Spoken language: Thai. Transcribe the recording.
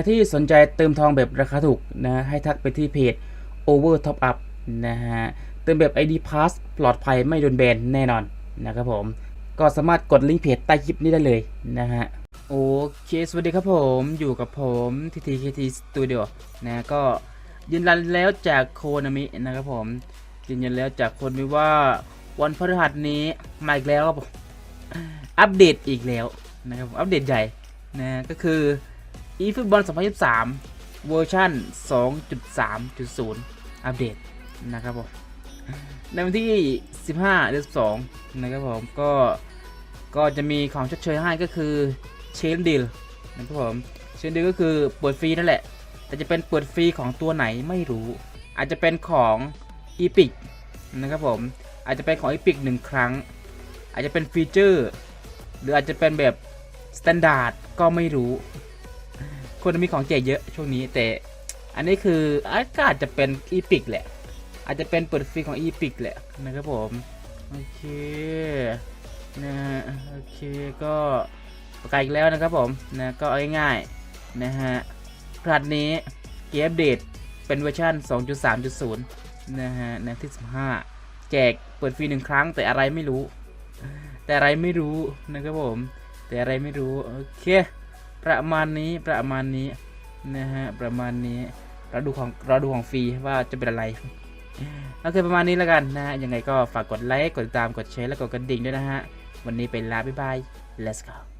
รที่สนใจเติมทองแบบราคาถูกนะ ให้ทักไปที่เพจ Over Top Up นะฮะ เติมแบบ ID Pass ปลอดภัยไม่โดนแบนแน่นอนนะครับผม ก็สามารถกดลิงก์เพจใต้คลิปนี้ได้เลยนะฮะ โอเค สวัสดีครับผม อยู่กับผมทีทีเคทีสตูดิโอนะ ก็ยืนยันแล้วจากโคนามินะครับผม ยืนยันแล้วจากคนมีว่าวันพฤหัสนี้มาอีกแล้วครับผมอัปเดตอีกแล้วนะครับผมอัปเดตใหญ่นะก็คือ e ฟุตบอล2023 เวอร์ชัน2.3.0 อัปเดตนะครับผม ในวันที่ 15 เดือน2นะครับผม ก็ก็จะมีของชดเชยให้ก็คือเชนดิลนะครับผม เชนดิลก็คือเปิดฟรีนั่นแหละ แต่จะเป็นเปิดฟรีของตัวไหนไม่รู้ อาจจะเป็นของ e p i c นะครับผม อาจจะเป็นของ e p i c หนึ่งครั้ง อาจจะเป็นฟีเจอร์ หรืออาจจะเป็นแบบสแตนดาร์ดก็ไม่รู้ คนมีของแจกเยอะช่วงนี้แต่ อันนี้คืออาจจะเป็น e p i c แหละ อาจจะเป็นเปิดฟรีของ e p i c แหละนะครับผม โอเคนะฮะโอเคก็ประกาศอีกแล้วนะครับผมนะก็เอาง่ายๆนะฮะพลัดนี้เกมอัปเดตเป็นเวอร์ชัน2.3.0 นะฮะในที่ 15 แจกเปิดฟรีหนึ่งครั้งแต่อะไรไม่รู้ แต่อะไรไม่รู้นะครับผม แต่อะไรไม่รู้ โอเค ประมาณนี้ประมาณนี้นะฮะประมาณนี้เราดูของเราดูของฟรีว่าจะเป็นอะไรโอเคประมาณนี้แล้วกันนะฮะยังไงก็ฝากกดไลค์กดติดตามกดแชร์และกดกระดิ่งด้วยนะฮะวันนี้ไปลาบ๊ายบาย let's go